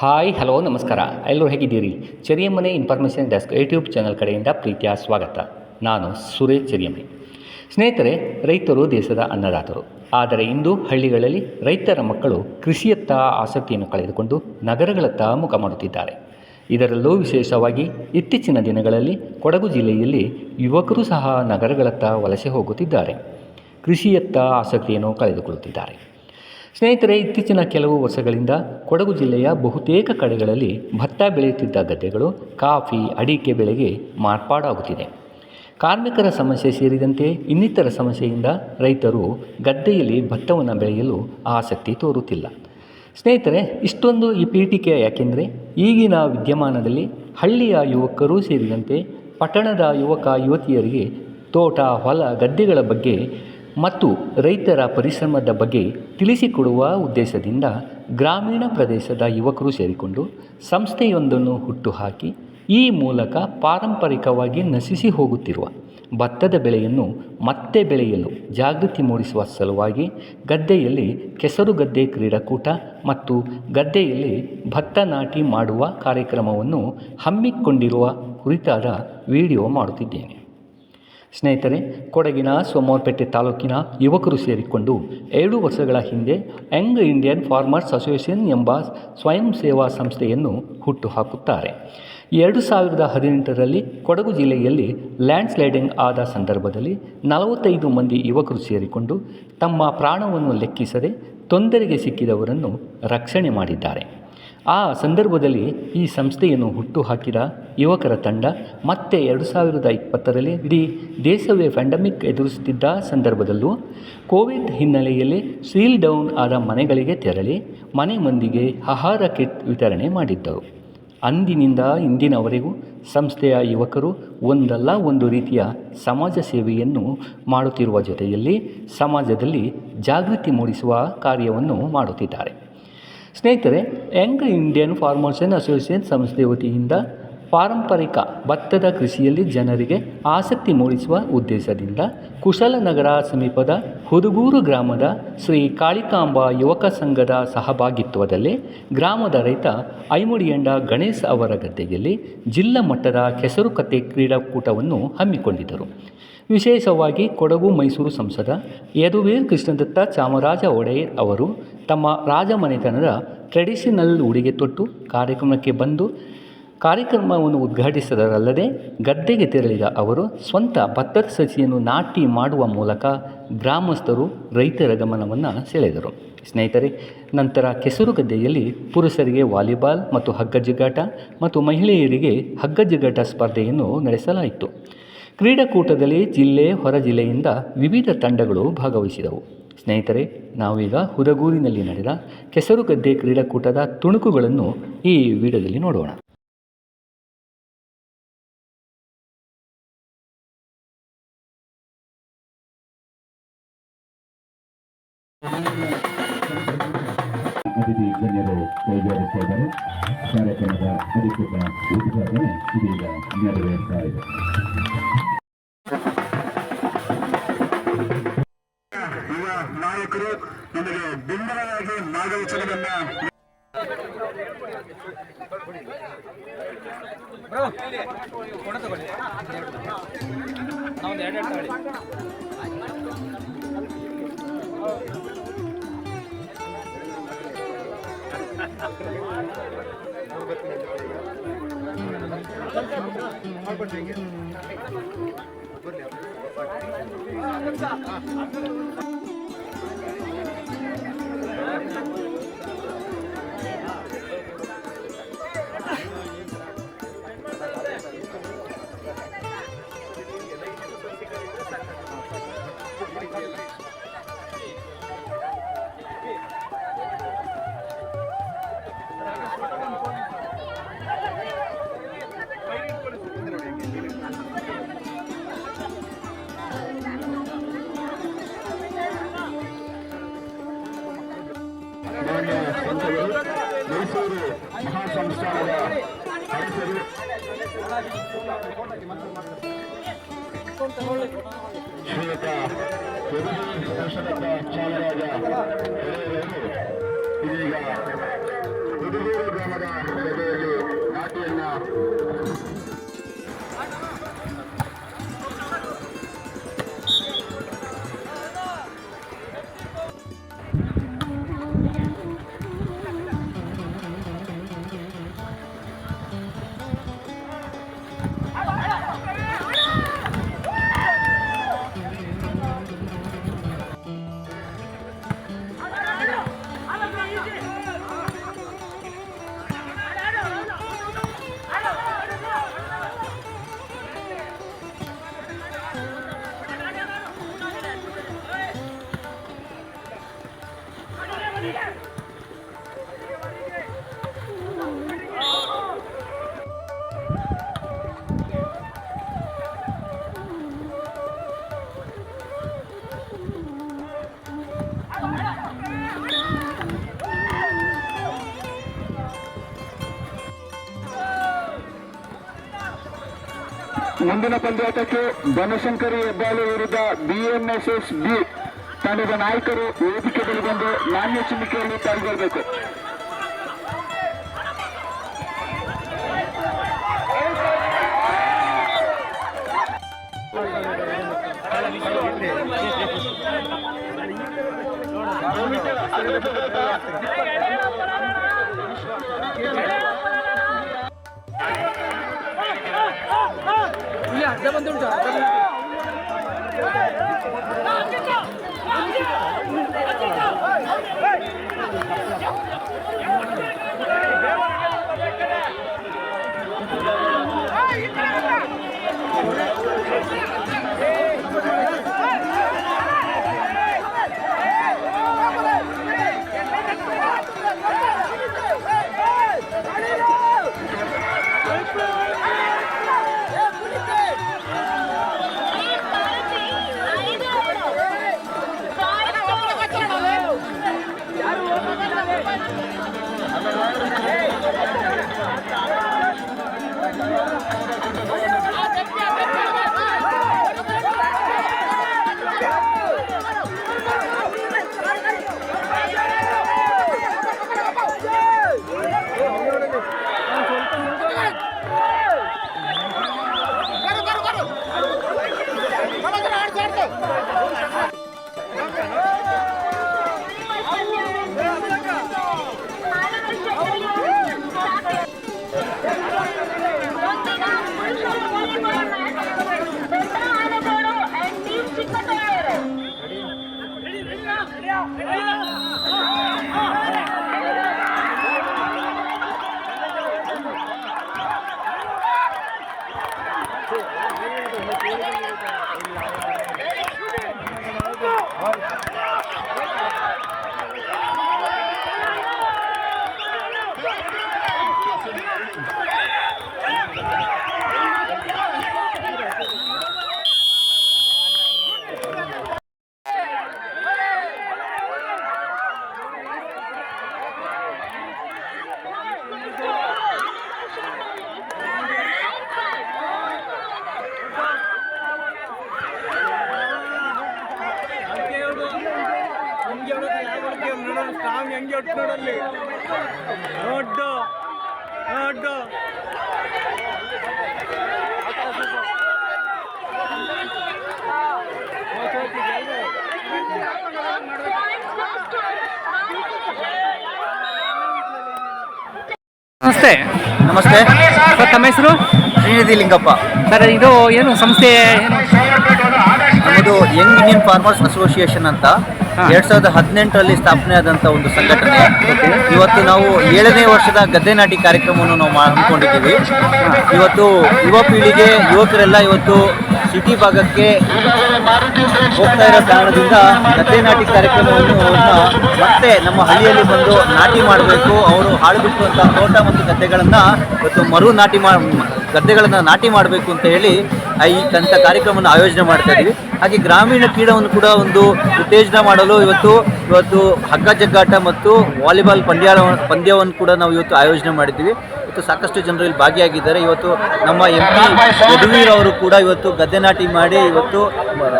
Hi, hello, ನಮಸ್ಕಾರ. ಎಲ್ಲರೂ ಹೇಗಿದ್ದೀರಿ? ಚೆರಿಯಮ್ಮನೆ ಇನ್ಫಾರ್ಮೇಷನ್ ಡೆಸ್ಕ್ ಯೂಟ್ಯೂಬ್ ಚಾನಲ್ ಕಡೆಯಿಂದ ಪ್ರೀತಿಯ ಸ್ವಾಗತ. ನಾನು ಸುರೇಶ್ ಚೆರಿಯಮ್ಮನೆ ಸ್ನೇಹಿತರೆ, ರೈತರು ದೇಶದ ಅನ್ನದಾತರು. ಆದರೆ ಇಂದು ಹಳ್ಳಿಗಳಲ್ಲಿ ರೈತರ ಮಕ್ಕಳು ಕೃಷಿಯತ್ತ ಆಸಕ್ತಿಯನ್ನು ಕಳೆದುಕೊಂಡು ನಗರಗಳತ್ತ ಮುಖ ಮಾಡುತ್ತಿದ್ದಾರೆ. ಇದರಲ್ಲೂ ವಿಶೇಷವಾಗಿ ಇತ್ತೀಚಿನ ದಿನಗಳಲ್ಲಿ ಕೊಡಗು ಜಿಲ್ಲೆಯಲ್ಲಿ ಯುವಕರು ಸಹ ನಗರಗಳತ್ತ ವಲಸೆ ಹೋಗುತ್ತಿದ್ದಾರೆ. ಕೃಷಿಯತ್ತ ಆಸಕ್ತಿಯನ್ನು ಕಳೆದುಕೊಳ್ಳುತ್ತಿದ್ದಾರೆ. ಸ್ನೇಹಿತರೆ, ಇತ್ತೀಚಿನ ಕೆಲವು ವರ್ಷಗಳಿಂದ ಕೊಡಗು ಜಿಲ್ಲೆಯ ಬಹುತೇಕ ಕಡೆಗಳಲ್ಲಿ ಭತ್ತ ಬೆಳೆಯುತ್ತಿದ್ದ ಗದ್ದೆಗಳು ಕಾಫಿ, ಅಡಿಕೆ ಬೆಳೆಗೆ ಮಾರ್ಪಾಡಾಗುತ್ತಿದೆ. ಕಾರ್ಮಿಕರ ಸಮಸ್ಯೆ ಸೇರಿದಂತೆ ಇನ್ನಿತರ ಸಮಸ್ಯೆಯಿಂದ ರೈತರು ಗದ್ದೆಯಲ್ಲಿ ಭತ್ತವನ್ನು ಬೆಳೆಯಲು ಆಸಕ್ತಿ ತೋರುತ್ತಿಲ್ಲ. ಸ್ನೇಹಿತರೆ, ಇಷ್ಟೊಂದು ಈ ಪೀಠಿಕೆ ಯಾಕೆಂದರೆ, ಈಗಿನ ವಿದ್ಯಮಾನದಲ್ಲಿ ಹಳ್ಳಿಯ ಯುವಕರು ಸೇರಿದಂತೆ ಪಟ್ಟಣದ ಯುವಕ, ಯುವತಿಯರಿಗೆ ತೋಟ, ಹೊಲ, ಗದ್ದೆಗಳ ಬಗ್ಗೆ ಮತ್ತು ರೈತರ ಪರಿಶ್ರಮದ ಬಗ್ಗೆ ತಿಳಿಸಿಕೊಡುವ ಉದ್ದೇಶದಿಂದ ಗ್ರಾಮೀಣ ಪ್ರದೇಶದ ಯುವಕರು ಸೇರಿಕೊಂಡು ಸಂಸ್ಥೆಯೊಂದನ್ನು ಹುಟ್ಟುಹಾಕಿ ಈ ಮೂಲಕ ಪಾರಂಪರಿಕವಾಗಿ ನಶಿಸಿ ಹೋಗುತ್ತಿರುವ ಭತ್ತದ ಬೆಳೆಯನ್ನು ಮತ್ತೆ ಬೆಳೆಯಲು ಜಾಗೃತಿ ಮೂಡಿಸುವ ಸಲುವಾಗಿ ಗದ್ದೆಯಲ್ಲಿ ಕೆಸರು ಗದ್ದೆ ಕ್ರೀಡಾಕೂಟ ಮತ್ತು ಗದ್ದೆಯಲ್ಲಿ ಭತ್ತ ನಾಟಿ ಮಾಡುವ ಕಾರ್ಯಕ್ರಮವನ್ನು ಹಮ್ಮಿಕೊಂಡಿರುವ ಕುರಿತಾದ ವಿಡಿಯೋ ಮಾಡುತ್ತಿದ್ದೇನೆ. ಸ್ನೇಹಿತರೆ, ಕೊಡಗಿನ ಸೋಮವಾರಪೇಟೆ ತಾಲೂಕಿನ ಯುವಕರು ಸೇರಿಕೊಂಡು ಎರಡು ವರ್ಷಗಳ ಹಿಂದೆ ಯಂಗ್ ಇಂಡಿಯನ್ ಫಾರ್ಮರ್ಸ್ ಅಸೋಸಿಯೇಷನ್ ಎಂಬ ಸ್ವಯಂ ಸೇವಾ ಸಂಸ್ಥೆಯನ್ನು ಹುಟ್ಟುಹಾಕುತ್ತಾರೆ. ಎರಡು ಸಾವಿರದ ಹದಿನೆಂಟರಲ್ಲಿ ಕೊಡಗು ಜಿಲ್ಲೆಯಲ್ಲಿ ಲ್ಯಾಂಡ್ ಸ್ಲೈಡಿಂಗ್ ಆದ ಸಂದರ್ಭದಲ್ಲಿ ನಲವತ್ತೈದು ಮಂದಿ ಯುವಕರು ಸೇರಿಕೊಂಡು ತಮ್ಮ ಪ್ರಾಣವನ್ನು ಲೆಕ್ಕಿಸದೆ ತೊಂದರೆಗೆ ಸಿಕ್ಕಿದವರನ್ನು ರಕ್ಷಣೆ ಮಾಡಿದ್ದಾರೆ. ಆ ಸಂದರ್ಭದಲ್ಲಿ ಈ ಸಂಸ್ಥೆಯನ್ನು ಹುಟ್ಟುಹಾಕಿದ ಯುವಕರ ತಂಡ ಮತ್ತೆ ಎರಡು ಸಾವಿರದ ಇಪ್ಪತ್ತರಲ್ಲಿ ಇಡೀ ದೇಶವೇ ಪ್ಯಾಂಡಮಿಕ್ ಎದುರಿಸುತ್ತಿದ್ದ ಸಂದರ್ಭದಲ್ಲೂ ಕೋವಿಡ್ ಹಿನ್ನೆಲೆಯಲ್ಲಿ ಸೀಲ್ ಡೌನ್ ಆದ ಮನೆಗಳಿಗೆ ತೆರಳಿ ಮನೆ ಮಂದಿಗೆ ಆಹಾರ ಕಿಟ್ ವಿತರಣೆ ಮಾಡಿದ್ದರು ಅಂದಿನಿಂದ ಇಂದಿನವರೆಗೂ ಸಂಸ್ಥೆಯ ಯುವಕರು ಒಂದಲ್ಲ ಒಂದು ರೀತಿಯ ಸಮಾಜ ಸೇವೆಯನ್ನು ಮಾಡುತ್ತಿರುವ ಜೊತೆಯಲ್ಲಿ ಸಮಾಜದಲ್ಲಿ ಜಾಗೃತಿ ಮೂಡಿಸುವ ಕಾರ್ಯವನ್ನು ಮಾಡುತ್ತಿದ್ದಾರೆ. ಸ್ನೇಹಿತರೆ, ಯಂಗ್ ಇಂಡಿಯನ್ ಫಾರ್ಮರ್ಸನ್ ಅಸೋಸಿಯೇಷನ್ ಸಂಸ್ಥೆ ವತಿಯಿಂದ ಪಾರಂಪರಿಕ ಭತ್ತದ ಕೃಷಿಯಲ್ಲಿ ಜನರಿಗೆ ಆಸಕ್ತಿ ಮೂಡಿಸುವ ಉದ್ದೇಶದಿಂದ ಕುಶಲನಗರ ಸಮೀಪದ ಹುದುಗೂರು ಗ್ರಾಮದ ಶ್ರೀ ಕಾಳಿಕಾಂಬ ಯುವಕ ಸಂಘದ ಸಹಭಾಗಿತ್ವದಲ್ಲಿ ಗ್ರಾಮದ ರೈತ ಐಮುಡಿಯಂಡ ಗಣೇಶ್ ಅವರ ಗದ್ದೆಯಲ್ಲಿ ಜಿಲ್ಲಾ ಮಟ್ಟದ ಕೆಸರುಕತೆ ಕ್ರೀಡಾಕೂಟವನ್ನು ಹಮ್ಮಿಕೊಂಡಿದ್ದರು. ವಿಶೇಷವಾಗಿ ಕೊಡಗು ಮೈಸೂರು ಸಂಸದ ಯದುವೀರ್ ಕೃಷ್ಣದತ್ತ ಚಾಮರಾಜ ಒಡೆಯರ್ ಅವರು ತಮ್ಮ ರಾಜಮನೆತನದ ಟ್ರೆಡಿಷನಲ್ ಉಡುಗೆ ತೊಟ್ಟು ಕಾರ್ಯಕ್ರಮಕ್ಕೆ ಬಂದು ಕಾರ್ಯಕ್ರಮವನ್ನು ಉದ್ಘಾಟಿಸಿದರಲ್ಲದೆ ಗದ್ದೆಗೆ ತೆರಳಿದ ಅವರು ಸ್ವಂತ ಭತ್ತದ ಸಸಿಯನ್ನು ನಾಟಿ ಮಾಡುವ ಮೂಲಕ ಗ್ರಾಮಸ್ಥರು ರೈತರ ಗಮನವನ್ನು ಸೆಳೆದರು. ಸ್ನೇಹಿತರೆ, ನಂತರ ಕೆಸರು ಗದ್ದೆಯಲ್ಲಿ ಪುರುಷರಿಗೆ ವಾಲಿಬಾಲ್ ಮತ್ತು ಹಗ್ಗ ಜಿಗಾಟ ಮತ್ತು ಮಹಿಳೆಯರಿಗೆ ಹಗ್ಗ ಜಿಗಾಟ ಸ್ಪರ್ಧೆಯನ್ನು ನಡೆಸಲಾಯಿತು. ಕ್ರೀಡಾಕೂಟದಲ್ಲಿ ಜಿಲ್ಲೆ ಹೊರ ಜಿಲ್ಲೆಯಿಂದ ವಿವಿಧ ತಂಡಗಳು ಭಾಗವಹಿಸಿದವು. ಸ್ನೇಹಿತರೆ, ನಾವೀಗ ಹುರಗೂರಿನಲ್ಲಿ ನಡೆದ ಕೆಸರುಗದ್ದೆ ಕ್ರೀಡಾಕೂಟದ ತುಣುಕುಗಳನ್ನು ಈ ವಿಡಿಯೋದಲ್ಲಿ ನೋಡೋಣ. ಕಾರ್ಯಕ್ರಮದ ಅಧಿಕೃತ ಉದ್ಘಾಟನೆ ಇದೀಗ ನೆರವೇರ್ತಾ ಇದೆ. ನಾಯಕರು ನಮಗೆ ಬೆಂಬಲವಾಗಿ ಮಾರ್ಗದರ್ಶನವನ್ನ ಮಾನ್ಯ Gracias. ಶ್ರೀಯುತ ಯದುವೀರ್ ಕೃಷ್ಣದತ್ತ ಚಾಮರಾಜ ಒಡೆಯರವರು ಇದೀಗ ಉದುಗೂರು ಗ್ರಾಮದ ಗದ್ದೆಯಲ್ಲಿ ನಾಟಿಯನ್ನ ಮುಂದಿನ ಪಂದ್ಯಾಟಕ್ಕೆ ಬನಶಂಕರಿ ಹೆಬ್ಬಾಳು ವಿರುದ್ಧ ಬಿಎಂಎಸ್ಎಸ್ ಬಿ ತಂಡದ ನಾಯಕರು ವೇದಿಕೆ ಬಳಿ ಬಂದು ನಾಣ್ಯ Hey, you got it! Strong ಹೆಂಗೆ ಒಟ್ಟು ನೋಡಲ್ಲಿ? ನೋಡ್ಡು ನೋಡ್ಡು ನಮಸ್ತೆ. ನಮಸ್ತೆ. ಸರ್ ತಮ್ಮ ಹೆಸರು? ಶ್ರೀನಿಧಿ ಲಿಂಗಪ್ಪ. ಸರ್ ಇದು ಏನು ಸಂಸ್ಥೆ ಏನು? ಇದು ಯಂಗ್ ಇಂಡಿಯನ್ ಫಾರ್ಮರ್ಸ್ ಅಸೋಸಿಯೇಷನ್ ಅಂತ. ಎರಡ್ ಸಾವಿರದ ಹದಿನೆಂಟರಲ್ಲಿ ಸ್ಥಾಪನೆ ಆದಂಥ ಒಂದು ಸಂಘಟನೆ. ಇವತ್ತು ನಾವು ಏಳನೇ ವರ್ಷದ ಗದ್ದೆ ನಾಟಿ ಕಾರ್ಯಕ್ರಮವನ್ನು ನಾವು ಹಮ್ಮಿಕೊಂಡಿದ್ದೀವಿ. ಇವತ್ತು ಯುವ ಪೀಳಿಗೆ, ಯುವಕರೆಲ್ಲ ಇವತ್ತು ಸಿಟಿ ಭಾಗಕ್ಕೆ ಹೋಗ್ತಾ ಇರೋ ಕಾರಣದಿಂದ ಗದ್ದೆ ನಾಟಿ ಕಾರ್ಯಕ್ರಮವನ್ನು ಮತ್ತೆ ನಮ್ಮ ಹಳ್ಳಿಯಲ್ಲಿ ಬಂದು ನಾಟಿ ಮಾಡಬೇಕು. ಅವರು ಹಾಳು ಬಿಟ್ಟುವಂಥ ತೋಟ ಮತ್ತು ಗದ್ದೆಗಳನ್ನು ಇವತ್ತು ಮರು ನಾಟಿ ಮಾ ಗದ್ದೆಗಳನ್ನು ನಾಟಿ ಮಾಡಬೇಕು ಅಂತ ಹೇಳಿ ಈ ಕಾರ್ಯಕ್ರಮವನ್ನು ಆಯೋಜನೆ ಮಾಡ್ತಾ ಇದ್ದೀವಿ. ಹಾಗೆ ಗ್ರಾಮೀಣ ಕ್ರೀಡಾವನ್ನು ಕೂಡ ಒಂದು ಉತ್ತೇಜನ ಮಾಡಲು ಇವತ್ತು ಇವತ್ತು ಹಗ್ಗ ಜಗ್ಗಾಟ ಮತ್ತು ವಾಲಿಬಾಲ್ ಪಂದ್ಯ ಪಂದ್ಯವನ್ನು ಕೂಡ ನಾವು ಇವತ್ತು ಆಯೋಜನೆ ಮಾಡಿದ್ದೀವಿ. ಇವತ್ತು ಸಾಕಷ್ಟು ಜನರು ಇಲ್ಲಿ ಭಾಗಿಯಾಗಿದ್ದಾರೆ. ಇವತ್ತು ನಮ್ಮ ಎಂ ಪಿ ಯದುವೀರ್ ಅವರು ಕೂಡ ಇವತ್ತು ಗದ್ದೆ ನಾಟಿ ಮಾಡಿ ಇವತ್ತು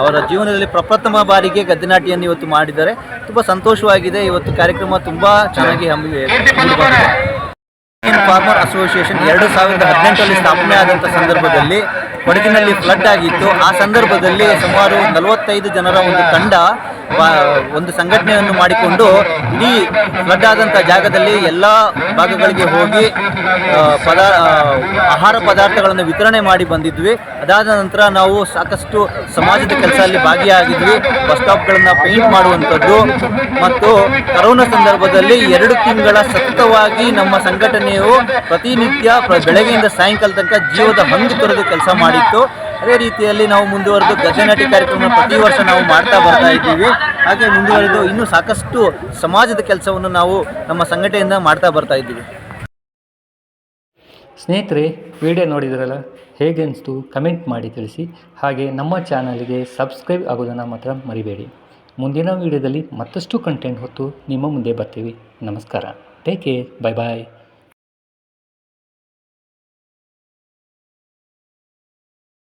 ಅವರ ಜೀವನದಲ್ಲಿ ಪ್ರಪ್ರಥಮ ಬಾರಿಗೆ ಗದ್ದೆ ನಾಟಿಯನ್ನು ಇವತ್ತು ಮಾಡಿದ್ದಾರೆ. ತುಂಬ ಸಂತೋಷವಾಗಿದೆ. ಇವತ್ತು ಕಾರ್ಯಕ್ರಮ ತುಂಬ ಚೆನ್ನಾಗಿ ಹಮ್ಮಿ ಮೂಡಿಬಂದಿದೆ. ಫಾರ್ಮರ್ ಅಸೋಸಿಯೇಷನ್ ಎರಡು ಸಾವಿರದ ಹದಿನೆಂಟರಲ್ಲಿ ಸ್ಥಾಪನೆ ಆದಂಥ ಸಂದರ್ಭದಲ್ಲಿ ಕೊಡಗಿನಲ್ಲಿ ಫ್ಲಡ್ ಆಗಿತ್ತು. ಆ ಸಂದರ್ಭದಲ್ಲಿ ಸುಮಾರು ನಲವತ್ತೈದು ಜನರ ಒಂದು ತಂಡ ಒಂದು ಸಂಘಟನೆಯನ್ನು ಮಾಡಿಕೊಂಡು ಇಡೀ ಫ್ಲಡ್ ಆದಂಥ ಜಾಗದಲ್ಲಿ ಎಲ್ಲ ಭಾಗಗಳಿಗೆ ಹೋಗಿ ಪದಾ ಆಹಾರ ಪದಾರ್ಥಗಳನ್ನು ವಿತರಣೆ ಮಾಡಿ ಬಂದಿದ್ವಿ. ಅದಾದ ನಂತರ ನಾವು ಸಾಕಷ್ಟು ಸಮಾಜದ ಕೆಲಸದಲ್ಲಿ ಭಾಗಿಯಾಗಿದ್ವಿ. ಬಸ್ ಸ್ಟಾಪ್ಗಳನ್ನು ಪೇಂಟ್ ಮಾಡುವಂಥದ್ದು. ಮತ್ತು ಕರೋನಾ ಸಂದರ್ಭದಲ್ಲಿ ಎರಡು ತಿಂಗಳ ಸತತವಾಗಿ ನಮ್ಮ ಸಂಘಟನೆಯು ಪ್ರತಿನಿತ್ಯ ಪ್ರ- ಬೆಳಗ್ಗೆಯಿಂದ ಸಾಯಂಕಾಲ ತನಕ ಜೀವದ ಹಂದು ತೊರೆದು ಕೆಲಸ ಮಾಡಿತ್ತು. ಅದೇ ರೀತಿಯಲ್ಲಿ ನಾವು ಮುಂದುವರೆದು ಗದ್ದೆನಾಟಿ ಕಾರ್ಯಕ್ರಮ ಪ್ರತಿ ವರ್ಷ ನಾವು ಮಾಡ್ತಾ ಬರ್ತಾ ಇದ್ದೀವಿ. ಹಾಗೆ ಮುಂದುವರೆದು ಇನ್ನೂ ಸಾಕಷ್ಟು ಸಮಾಜದ ಕೆಲಸವನ್ನು ನಾವು ನಮ್ಮ ಸಂಘಟನೆಯಿಂದ ಮಾಡ್ತಾ ಬರ್ತಾ ಇದ್ದೀವಿ. ಸ್ನೇಹಿತರೆ, ವಿಡಿಯೋ ನೋಡಿದ್ರಲ್ಲ? ಹೇಗೆ ಅನಿಸ್ತು? ಕಮೆಂಟ್ ಮಾಡಿ ತಿಳಿಸಿ. ಹಾಗೆ ನಮ್ಮ ಚಾನಲ್ಗೆ ಸಬ್ಸ್ಕ್ರೈಬ್ ಆಗೋದನ್ನು ಮಾತ್ರ ಮರಿಬೇಡಿ. ಮುಂದಿನ ವಿಡಿಯೋದಲ್ಲಿ ಮತ್ತಷ್ಟು ಕಂಟೆಂಟ್ ಹೊತ್ತು ನಿಮ್ಮ ಮುಂದೆ ಬರ್ತೀವಿ. ನಮಸ್ಕಾರ. ಟೇಕ್ ಕೇರ್ ಬಾಯ್ ಬಾಯ್